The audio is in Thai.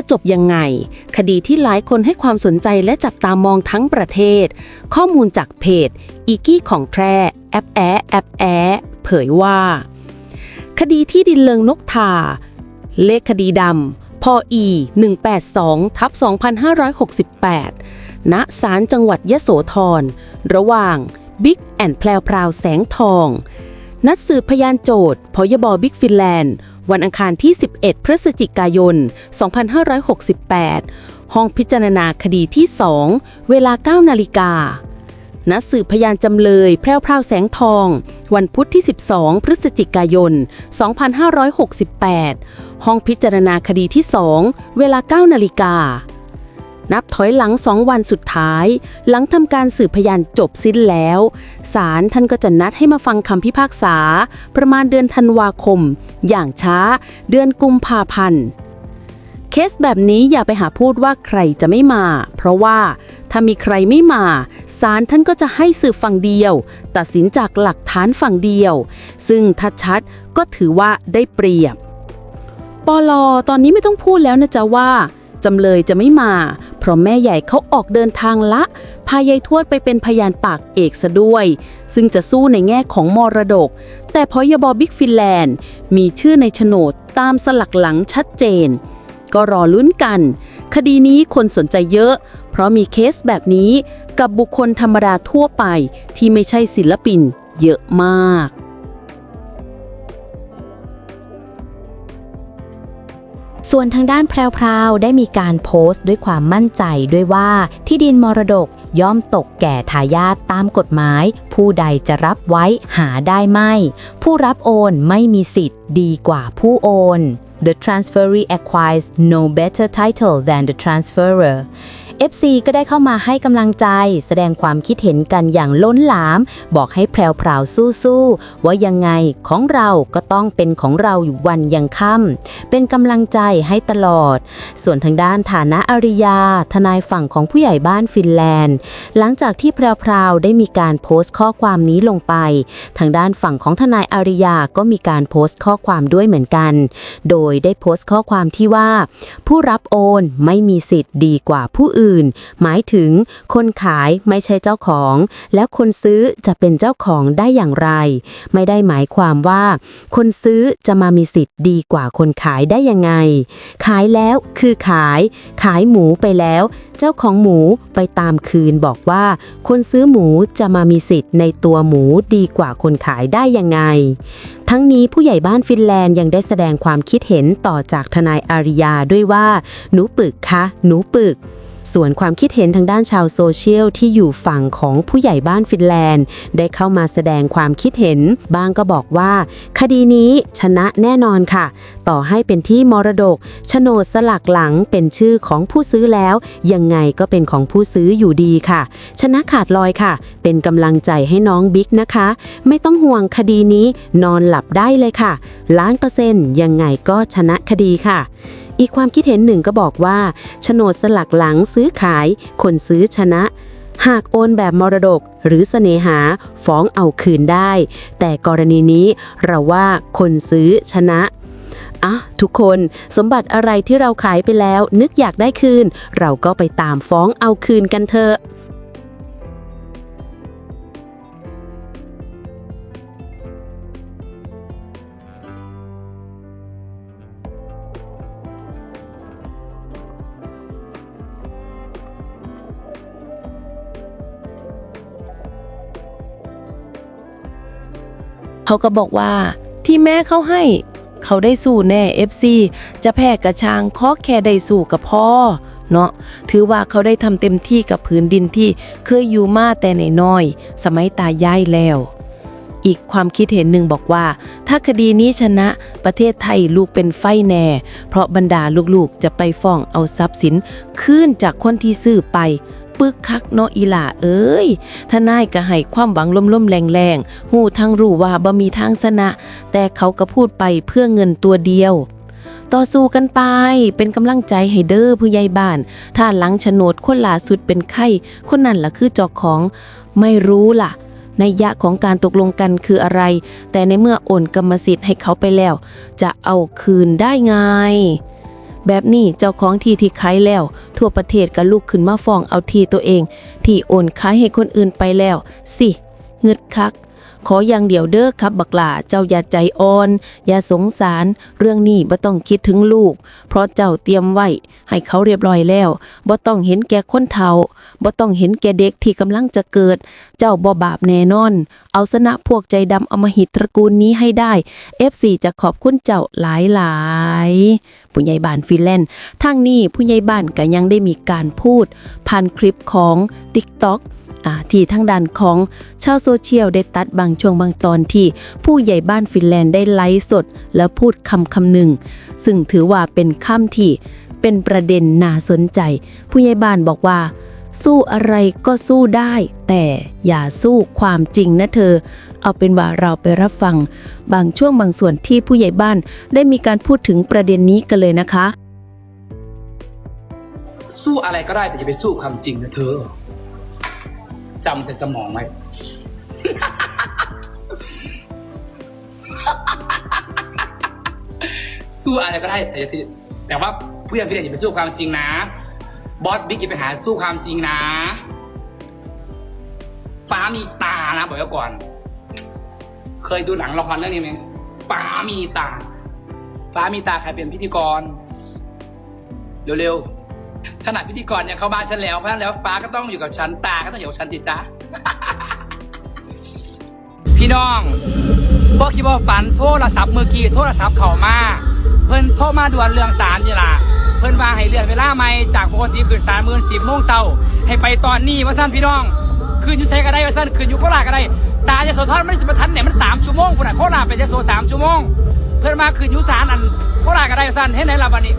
จะจบยังไง คดีที่หลายคนให้ความสนใจและจับตามองทั้งประเทศ ข้อมูลจากเพจอีกี้ของแทรแอปแอแอปแอเผยว่า คดีที่ดินเลิงนกทา เลขคดีดำพออี182ทับ2568 ณ ศาลจังหวัดยะโสธร ระหว่างบิ๊กแอนแพลวพราวแสงทอง นัดสืบพยานโจทย์พยบบิ๊กฟินแลนด์ วันอังคารที่ 11 พฤศจิกายน 2568 ห้องพิจารณาคดีที่ 2 เวลา 9 นาฬิกานัดสืบพยานจำเลยแพรวพราวแสงทอง วันพุธที่ 12 พฤศจิกายน 2568 ห้องพิจารณาคดีที่ 2 เวลา 9 นาฬิกา นับถอยหลัง2วันสุดท้าย หลังทำการสืบพยานจบสิ้นแล้วศาลท่านก็จะนัดให้มาฟังคำพิพากษา ประมาณเดือนธันวาคม อย่างช้า เดือนกุมภาพันธ์เคสแบบนี้อย่าไปหาพูดว่าใครจะไม่มา เพราะว่าถ้ามีใครไม่มาศาลท่านก็จะให้สืบฝั่งเดียว ตัดสินจากหลักฐานฝั่งเดียว ซึ่งถ้าชัดก็ถือว่าได้เปรียบปลอตอนนี้ไม่ต้องพูดแล้วนะจ๊ะว่า จำเลยจะไม่มา เพราะแม่ใหญ่เขาออกเดินทางละ พายายทวดไปเป็นพยานปากเอกซะด้วย ซึ่งจะสู้ในแง่ของมรดก แต่พอยบอบิ๊กฟินแลนด์ มีชื่อในโฉนดตามสลักหลังชัดเจน ก็รอลุ้นกัน คดีนี้คนสนใจเยอะ เพราะมีเคสแบบนี้กับบุคคลธรรมดาทั่วไปที่ไม่ใช่ศิลปินเยอะมาก ส่วนทางด้านแพรวๆได้มีการโพสต์ด้วยความมั่นใจด้วยว่าที่ดินมรดกย่อมตกแก่ทายาทตามกฎหมาย ผู้ใดจะรับไว้หาได้ไม่ ผู้รับโอนไม่มีสิทธิ์ดีกว่าผู้โอน The transferee acquires no better title than the transferer FC ก็ได้เข้ามาให้กำลังใจ แสดงความคิดเห็นกันอย่างล้นหลาม บอกให้แพรวๆสู้ๆว่ายังไงของเราก็ต้องเป็นของเราอยู่วันยังค่ำเป็นกำลังใจให้ตลอด ส่วนทางด้านฐานะอริยา ทนายฝั่งของผู้ใหญ่บ้านฟินแลนด์ หลังจากที่แพรวๆได้มีการโพสต์ข้อความนี้ลงไป ทางด้านฝั่งของทนายอาริยาก็มีการโพสต์ข้อความด้วยเหมือนกัน โดยได้โพสต์ข้อความที่ว่า ผู้รับโอนไม่มีสิทธิ์ดีกว่าผู้อื่นหมายถึงคนขายไม่ใช่เจ้าของ แล้วคนซื้อจะเป็นเจ้าของได้อย่างไร ไม่ได้หมายความว่า คนซื้อจะมามีสิทธิ์ดีกว่าคนขายได้ยังไง ขายแล้วคือขาย ขายหมูไปแล้ว เจ้าของหมูไปตามคืนบอกว่า คนซื้อหมูจะมามีสิทธิ์ในตัวหมูดีกว่าคนขายได้ยังไง ทั้งนี้ผู้ใหญ่บ้านฟินแลนด์ยังได้แสดงความคิดเห็นต่อจากทนายอาริยาด้วยว่า หนูปึกคะ หนูปึก ส่วนความคิดเห็นทางด้านชาวโซเชียลที่อยู่ฝั่งของผู้ใหญ่บ้านฟินแลนด์ ได้เข้ามาแสดงความคิดเห็น บางก็บอกว่า คดีนี้ชนะแน่นอนค่ะ ต่อให้เป็นที่มรดกโฉนดสลักหลังเป็นชื่อของผู้ซื้อแล้ว ยังไงก็เป็นของผู้ซื้ออยู่ดีค่ะ ชนะขาดลอยค่ะ เป็นกำลังใจให้น้องบิ๊กนะคะ ไม่ต้องห่วงคดีนี้นอนหลับได้เลยค่ะล้านเปอร์เซ็นต์ยังไงก็ชนะคดีค่ะ อีกความคิดเห็นหนึ่งก็บอกว่าโฉนดสลักหลังซื้อขาย คนซื้อชนะ หากโอนแบบมรดกหรือเสนหาฟ้องเอาคืนได้ แต่กรณีนี้เราว่าคนซื้อชนะอะทุกคนสมบัติอะไรที่เราขายไปแล้ว นึกอยากได้คืน เราก็ไปตามฟ้องเอาคืนกันเถอะ เขาก็บอกว่า ที่แม่เขาให้ เขาได้สู้แน่ FC จะแพ้กระชางขอแค่ได้สู้กับพ่อเนาะถือว่าเขาได้ทำเต็มที่กับพื้นดินที่เคยอยู่มาแต่ในน้อย สมัยตายายแล้ว อีกความคิดเห็นหนึ่งบอกว่า ถ้าคดีนี้ชนะประเทศไทยลูกเป็นไฟแน่ เพราะบรรดาลูกๆจะไปฟ้องเอาทรัพย์สินคืนจากคนที่ซื้อไป ปึกคักเนาะอีหล่าเอ้ยทนายก็ให้ความหวังล่มๆแรงๆหูทั้งรู้ว่าบ่มีทางชนะ แต่เขาก็พูดไปเพื่อเงินตัวเดียวต่อสู้กันไปเป็นกำลังใจให้เด้อผู้ใหญ่บ้าน ถ้าหลังโฉนดคนล่าสุดเป็นไข้ คนนั้นล่ะคือเจอกของไม่รู้ล่ะในยยะของการตกลงกันคืออะไร แต่ในเมื่อโอนกรรมสิทธิ์ให้เขาไปแล้ว จะเอาคืนได้ไง แบบนี้เจ้าของที่ที่ขายแล้ว ทั่วประเทศก็ลุกขึ้นมาฟ้องเอาที่ตัวเอง ที่โอนขายให้คนอื่นไปแล้ว สิเงึดคัก ขออย่างเดียวเด้อครับบักหลาเจ้าอย่าใจอ่อน อย่าสงสาร เรื่องนี้บ่ต้องคิดถึงลูก เพราะเจ้าเตรียมไว้ให้เขาเรียบร้อยแล้วบ่ต้องเห็นแก่คนเฒ่าบ่ต้องเห็นแก่เด็กที่กำลังจะเกิด เจ้าบ่บาปแน่นอน เอาชนะพวกใจดำอมหิตตระกูลนี้ให้ได้ FC จะขอบคุณเจ้าหลายหลายผู้ใหญ่บ้านฟินแลนด์ทางนี้ผู้ใหญ่บ้านก็ยังได้มีการพูด ผ่านคลิปของ TikTok อ่า ที่ทางด้านของชาวโซเชียลได้ตัดบางช่วงบางตอนที่ผู้ใหญ่บ้านฟินแลนด์ได้ไลฟ์สด แล้วพูดคำคำหนึ่ง ซึ่งถือว่าเป็นคำที่เป็นประเด็นน่าสนใจ ผู้ใหญ่บ้านบอกว่า สู้อะไรก็สู้ได้ แต่อย่าสู้ความจริงนะเธอ เอาเป็นว่าเราไปรับฟัง บางช่วงบางส่วนที่ผู้ใหญ่บ้านได้มีการพูดถึงประเด็นนี้กันเลยนะคะ สู้อะไรก็ได้แต่อย่าไปสู้ความจริงนะเธอ จำแต่สมองไว้ สู้อะไรก็ได้แต่อย่าที่แต่ว่าผู้ใหญ่พี่เด็กอย่าไปสู้ความจริงนะ บอสบิ๊กอย่าไปหาสู้ความจริงนะ ฟ้ามีตานะบอกไว้ก่อน เคยดูหนังละครเรื่องนี้ไหมฟ้ามีตา ฟ้ามีตาใครเป็นพิธีกร เร็วๆ ขนาดพิธีกรเนี่ยเขาบานฉันแล้วเพราะฉะนั้นแล้วฟ้าก็ต้องอยู่กับฉันตาก็ต้องอยู่กับฉันติจ้า พี่น้องพวกคิดว่าฝันโทรศัพท์เมื่อกี้โทรศัพท์เขามา เพิ่นโทรมาด่วนเรื่องสารนี่ล่ะ เพิ่นว่าให้เลื่อนเวลาใหม่จากปกติคืนสารมื่นสิบโมงเช้าให้ไปตอนนี้ว่าสั้นพี่น้องคืนอยู่ไซก็ได้ว่าสั้นคืนอยู่โคราชก็ได้สารจะโสธรมันสิบทันเนี่ยมันสามชั่วโมงปุ่นอะโคราชไปจะโซสามชั่วโมง เพิ่นมาคืนอยู่สารอันโคราชก็ได้ว่าสั้นเห็นไหนล่ะวันนี้